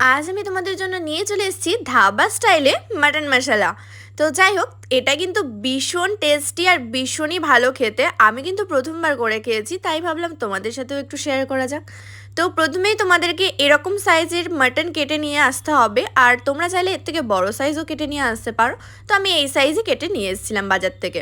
আজ আমি তোমাদের জন্য নিয়ে চলে এসেছি ধাবা স্টাইলে মাটন মশলা। তো যাই হোক, এটা কিন্তু ভীষণ টেস্টি আর ভীষণই ভালো খেতে। আমি কিন্তু প্রথমবার করে খেয়েছি, তাই ভাবলাম তোমাদের সাথেও একটু শেয়ার করা যাক। তো প্রথমেই তোমাদেরকে এরকম সাইজের মাটন কেটে নিয়ে আসতে হবে, আর তোমরা চাইলে এর থেকে বড় সাইজও কেটে নিয়ে আসতে পারো। তো আমি এই সাইজই কেটে নিয়ে এসেছিলাম বাজার থেকে।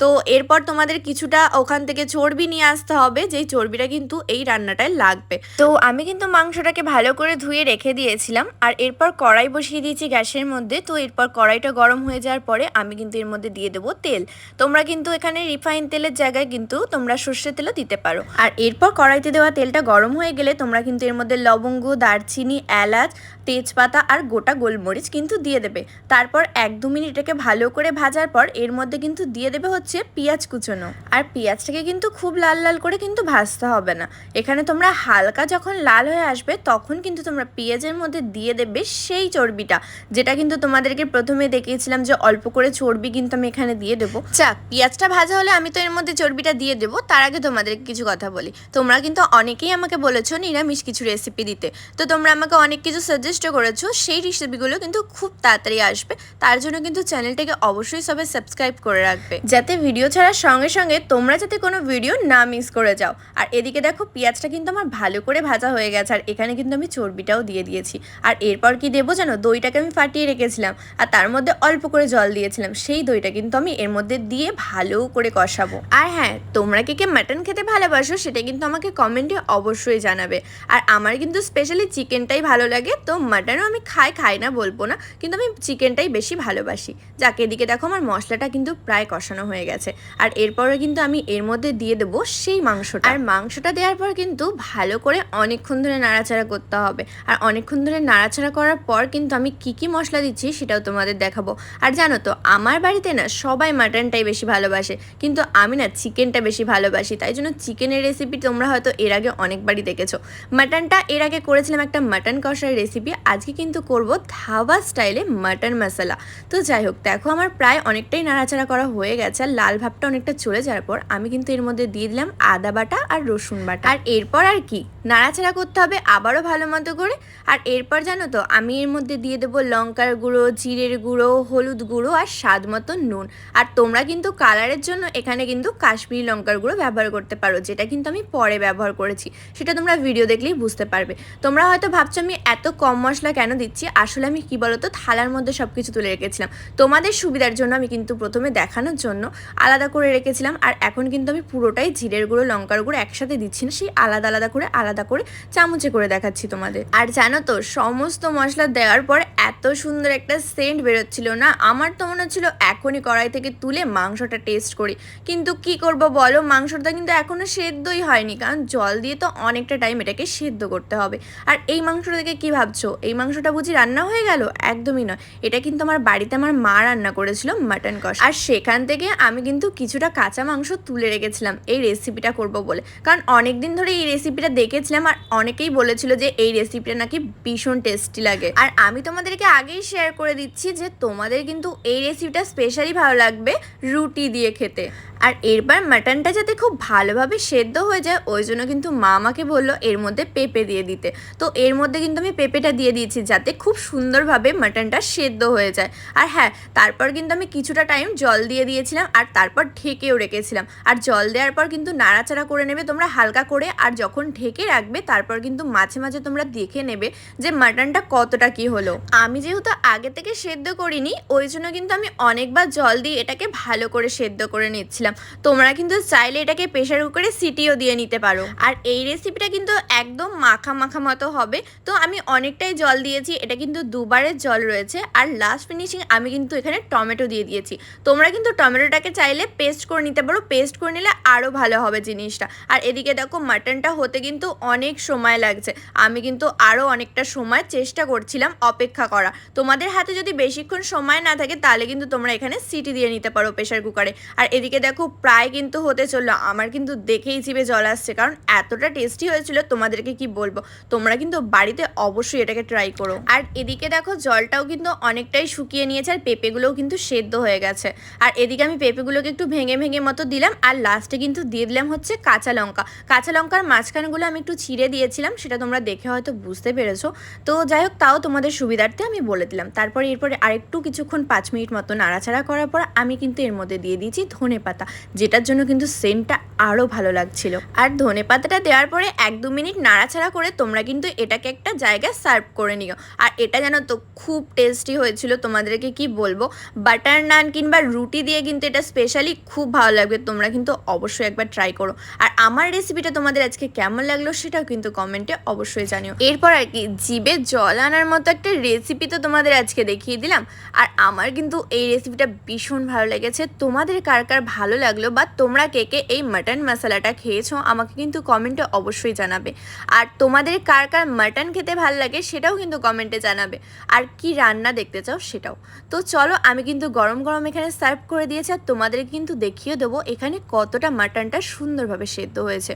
তো এরপর তোমাদের কিছুটা ওখান থেকে চর্বি নিয়ে আসতে হবে, যেই চর্বিটা কিন্তু এই রান্নাটায় লাগবে। তো আমি কিন্তু মাংসটাকে ভালো করে ধুয়ে রেখে দিয়েছিলাম, আর এরপর কড়াই বসিয়ে দিয়েছি গ্যাসের মধ্যে। তো এরপর কড়াইটা গরম হয়ে যাওয়ার পরে আমি কিন্তু এর মধ্যে দিয়ে দেবো তেল। তোমরা কিন্তু এখানে রিফাইন তেলের জায়গায় কিন্তু তোমরা সর্ষের তেলও দিতে পারো। আর এরপর কড়াইতে দেওয়া তেলটা গরম হয়ে গেলে তোমরা কিন্তু এর মধ্যে লবঙ্গ, দারচিনি, এলাচ তেজপাতা আর গোটা গোলমরিচ কিন্তু দিয়ে দেবে। তারপর এক দু মিনিট ভালো করে ভাজার পর এর মধ্যে কিন্তু দিয়ে দেবে হচ্ছে পেঁয়াজ কুচোনো। আর পেঁয়াজটাকে কিন্তু খুব লাল লাল করে কিন্তু ভাজতে হবে না। এখানে তোমরা হালকা যখন লাল হয়ে আসবে তখন কিন্তু তোমরা পেঁয়াজের মধ্যে দিয়ে দেবে সেই চর্বিটা, যেটা কিন্তু তোমাদেরকে প্রথমে দেখিয়েছিলাম যে অল্প করে চর্বি কিন্তু আমি এখানে দিয়ে দেবো। যাক, পেঁয়াজটা ভাজা হলে আমি তো এর মধ্যে চর্বিটা দিয়ে দেবো, তার আগে তোমাদেরকে কিছু কথা বলি। তোমরা কিন্তু অনেকেই আমাকে বলেছ নিরামিষ কিছু রেসিপি দিতে। তো তোমরা আমাকে অনেক কিছু সাজেস্টও করেছ, সেই রেসিপিগুলো কিন্তু খুব তাড়াতাড়ি আসবে। তার জন্য কিন্তু চ্যানেলটাকে অবশ্যই সবাই সাবস্ক্রাইব করে রাখবে। যাতে ভিডিও ছাড়ার সঙ্গে সঙ্গে তোমরা যাতে কোনো ভিডিও না মিস করে যাও। আর এদিকে দেখো, পেঁয়াজটা কিন্তু আমার ভালো করে ভাজা হয়ে গেছে। আর এখানে কিন্তু আমি চর্বিটাও দিয়ে দিয়েছি। আর এরপর কি দেবো জানো? দইটাকে আমি ফাটিয়ে রেখেছিলাম। আর তার মধ্যে অল্প করে জল দিয়েছিলাম। সেই দইটা কিন্তু আমি এর মধ্যে দিয়ে ভালো করে কষাবো। আর হ্যাঁ তোমরা কে কে মাটন খেতে ভালোবাসো, সেটা কিন্তু আমাকে কমেন্টে অবশ্যই জানাবে। আর আমার কিন্তু স্পেশালি চিকেনটাই ভালো লাগে, তো মাটনও আমি খাই খাই না বলব না, কিন্তু আমি চিকেনটাই বেশি ভালোবাসি। যাকে, এদিকে দেখো আমার মশলাটা কিন্তু প্রায় কষানো হয়ে গেছে। আর এরপরে কিন্তু আমি এর মধ্যে দিয়ে দেবো সেই মাংসটা। আর মাংসটা দেওয়ার পর কিন্তু ভালো করে অনেকক্ষণ ধরে নাড়াচাড়া করতে হবে। আর অনেকক্ষণ ধরে নাড়াচাড়া করার পর কিন্তু আমি কি কি মশলা দিচ্ছি সেটাও তোমাদের দেখাবো। আর জানো তো, আমার বাড়িতে না সবাই মাটনটাই বেশি ভালোবাসে, কিন্তু আমি না চিকেনটা বেশি ভালোবাসি, তাই জন্য চিকেনের রেসিপি তোমরা হয়তো এর আগে অনেকবারই দেখেছ। মাটনটা এর আগে করেছিলাম একটা মাটন কষার রেসিপি আজকে কিন্তু করব ধাবা স্টাইলে মাটন মশলা। তো যাই হোক, দেখো আমার প্রায় অনেকটাই নাড়াচাড়া করা হয়ে গেছে আর লাল ভাবটা অনেকটা চলে যাওয়ার পর আমি কিন্তু এর মধ্যে দিয়ে দিলাম আদা বাটা আর রসুন বাটা। আর এরপর আর কি? নাড়াচাড়া করতে হবে আবারও ভালো মতো করে। আর এরপর জানো তো, আমি এর মধ্যে দিয়ে দেবো লঙ্কার গুঁড়ো, জিরের গুঁড়ো, হলুদ গুঁড়ো আর স্বাদ মতো নুন। আর তোমরা কিন্তু কালারের জন্য এখানে কিন্তু কাশ্মীরি লঙ্কার গুঁড়ো ব্যবহার করতে পারো, যেটা কিন্তু আমি পরে ব্যবহার করেছি। সেটা তোমরা ভিডিও দেখলেই বুঝতে পারবে। তোমরা হয়তো ভাবছ আমি এত কম মশলা কেন দিচ্ছি? আসলে আমি কি বলতো, থালার মধ্যে সব কিছু তুলে রেখেছিলাম। তোমাদের সুবিধার জন্য আমি কিন্তু প্রথমে দেখানোর জন্য আলাদা করে রেখেছিলাম। আর এখন কিন্তু আমি পুরোটাই জিরের গুঁড়ো, লঙ্কার গুঁড়ো একসাথে দিচ্ছি না, সেই আলাদা আলাদা করে আলাদা করে চামচে করে দেখাচ্ছি তোমাদের। আর জানো তো, সমস্ত মশলা দেওয়ার পর এত সুন্দর একটা সেন্ট বেরোচ্ছিল না? আমার তো মনে হচ্ছিল এখনই কড়াই থেকে তুলে মাংসটা টেস্ট করি। কিন্তু কি করব বলো, মাংসটা কিন্তু এখনও সেদ্ধই হয়নি। কারণ জল দিয়ে তো অনেকটা টাইম এটাকে সেদ্ধ করতে হবে। আর এই মাংসটা থেকে কি ভাবছ? এই মাংসটা বুঝি রান্না হয়ে গেল? একদমই নয়। এটা কিন্তু আমার বাড়িতে আমার মা রান্না করেছিল মাটন কষা। আর সেখান থেকে আমি কিন্তু কিছুটা কাঁচা মাংস তুলে রেখেছিলাম। এই রেসিপিটা করব বলে। কারণ অনেক দিন ধরে এই রেসিপিটা দেখেছিলাম আর অনেকেই বলেছিল যে এই রেসিপিটা নাকি ভীষণ টেস্টি লাগে। আর আমি তোমাদেরকে আগেই শেয়ার করে দিচ্ছি যে তোমাদের কিন্তু এই রেসিপিটা স্পেশালি ভালো লাগবে রুটি দিয়ে খেতে। আর এরবার মাটনটা যাতে খুব ভালোভাবে সেদ্ধ হয়ে যায়, ওই জন্য কিন্তু মা আমাকে বলল এর মধ্যে পেঁপে দিয়ে দিতে। তো এর মধ্যে কিন্তু আমি পেঁপেটা দিয়ে দিয়েছি যাতে খুব সুন্দরভাবে মাটনটা সেদ্ধ হয়ে যায়। আর হ্যাঁ তারপর কিন্তু আমি কিছুটা টাইম জল দিয়ে দিয়েছিলাম আর তারপর ঢেকেও রেখেছিলাম। আর জল দেওয়ার পর কিন্তু নাড়াচাড়া করে নেবে তোমরা হালকা করে, আর যখন ঢেকে রাখবে তারপর কিন্তু মাঝে মাঝে তোমরা দেখে নেবে যে মাটনটা কতটা কি হলো। আমি যেহেতু আগে থেকে সেদ্ধ করিনি, ওই জন্য কিন্তু আমি অনেকবার জল দিয়ে এটাকে ভালো করে সেদ্ধ করে নিচ্ছিলাম। তোমরা কিন্তু চাইলে এটাকে প্রেশার কুকারে সিটিও দিয়ে নিতে পারো। আর এই রেসিপিটা কিন্তু একদম মাখা মাখা মতো হবে। তো আমি অনেকটাই জল দিয়েছি, এটা কিন্তু দুবারের জল রয়েছে। আর লাস্ট ফিনিশিং আমি কিন্তু এখানে টমেটো দিয়ে দিয়েছি। তোমরা কিন্তু টমেটোটাকে চাইলে পেস্ট করে নিতে পারো। পেস্ট করে নিলে আরও ভালো হবে জিনিসটা। আর এদিকে দেখো মাটনটা হতে কিন্তু অনেক সময় লাগছে। আমি কিন্তু আরও অনেকটা সময় চেষ্টা করছিলাম অপেক্ষা করা। তোমাদের হাতে যদি বেশিক্ষণ সময় না থাকে, তাহলে কিন্তু তোমরা এখানে সিটি দিয়ে নিতে পারো প্রেশার কুকারে আর এদিকে দেখো দেখো প্রায় কিন্তু হতে চলল। আমার কিন্তু দেখেই জিভে জল আসছে। কারণ এতটা টেস্টি হয়েছিল, তোমাদেরকে কি বলব? তোমরা কিন্তু বাড়িতে অবশ্যই এটাকে ট্রাই করো। আর এদিকে দেখো, জলটাও কিন্তু অনেকটাই শুকিয়ে নিয়েছে আর পেঁপেগুলোও কিন্তু সেদ্ধ হয়ে গেছে। আর এদিকে আমি পেঁপেগুলোকে একটু ভেঙে ভেঙে মতো দিলাম আর লাস্টে কিন্তু দিয়ে দিলাম হচ্ছে কাঁচা লঙ্কা। কাঁচা লঙ্কার মাঝখানগুলো আমি একটু ছিঁড়ে দিয়েছিলাম, সেটা তোমরা দেখে হয়তো বুঝতে পেরেছ। তো যাই হোক, তাও তোমাদের সুবিধার্থে আমি বলে দিলাম। তারপরে এরপরে আরেকটু কিছুক্ষণ পাঁচ মিনিট মতো নাড়াচাড়া করার পর আমি কিন্তু এর মধ্যে দিয়ে দিয়েছি ধনে পাতা যেটার জন্য কিন্তু সেন্টটা আরও ভালো লাগছিল। আর ধনে পাতাটা দেওয়ার পরে এক দু মিনিট নাড়াচাড়া করে তোমরা কিন্তু এটাকে একটা জায়গায় সার্ভ করে নিও। আর এটা জানো তো খুব টেস্টি হয়েছিল, তোমাদেরকে কি বলব? বাটার নান কিংবা রুটি দিয়ে কিন্তু এটা স্পেশালি খুব ভালো লাগবে, তোমরা কিন্তু অবশ্যই একবার ট্রাই করো। আর আমার রেসিপিটা তোমাদের আজকে কেমন লাগল সেটাও কিন্তু কমেন্টে অবশ্যই জানিও। এরপর আর কি, জিভে জল আনার মতো একটা রেসিপি তো তোমাদের আজকে দেখিয়ে দিলাম। আর আমার কিন্তু এই রেসিপিটা ভীষণ ভালো লেগেছে। তোমাদের কার কার ভালো লাগল বা তোমরা কে কে এই মাটন মশলাটা খেয়েছো আমাকে কিন্তু কমেন্টে অবশ্যই জানাবে। আর তোমাদের কার কার মাটন খেতে ভালো লাগে সেটাও কিন্তু কমেন্টে জানাবে। আর কি রান্না দেখতে চাও সেটাও। তো চলো, আমি কিন্তু গরম গরম এখানে সার্ভ করে দিয়েছি আর তোমাদের কিন্তু দেখিয়ে দেবো এখানে কতটা মাটনটা সুন্দরভাবে সেদ্ধ হয়েছে।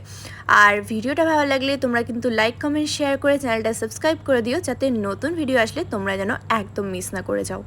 আর ভিডিওটা ভালো লাগলে তোমরা কিন্তু লাইক কমেন্ট শেয়ার করে চ্যানেলটা সাবস্ক্রাইব করে দিও যাতে নতুন ভিডিও আসলে তোমরা যেন একদম মিস না করে যাও।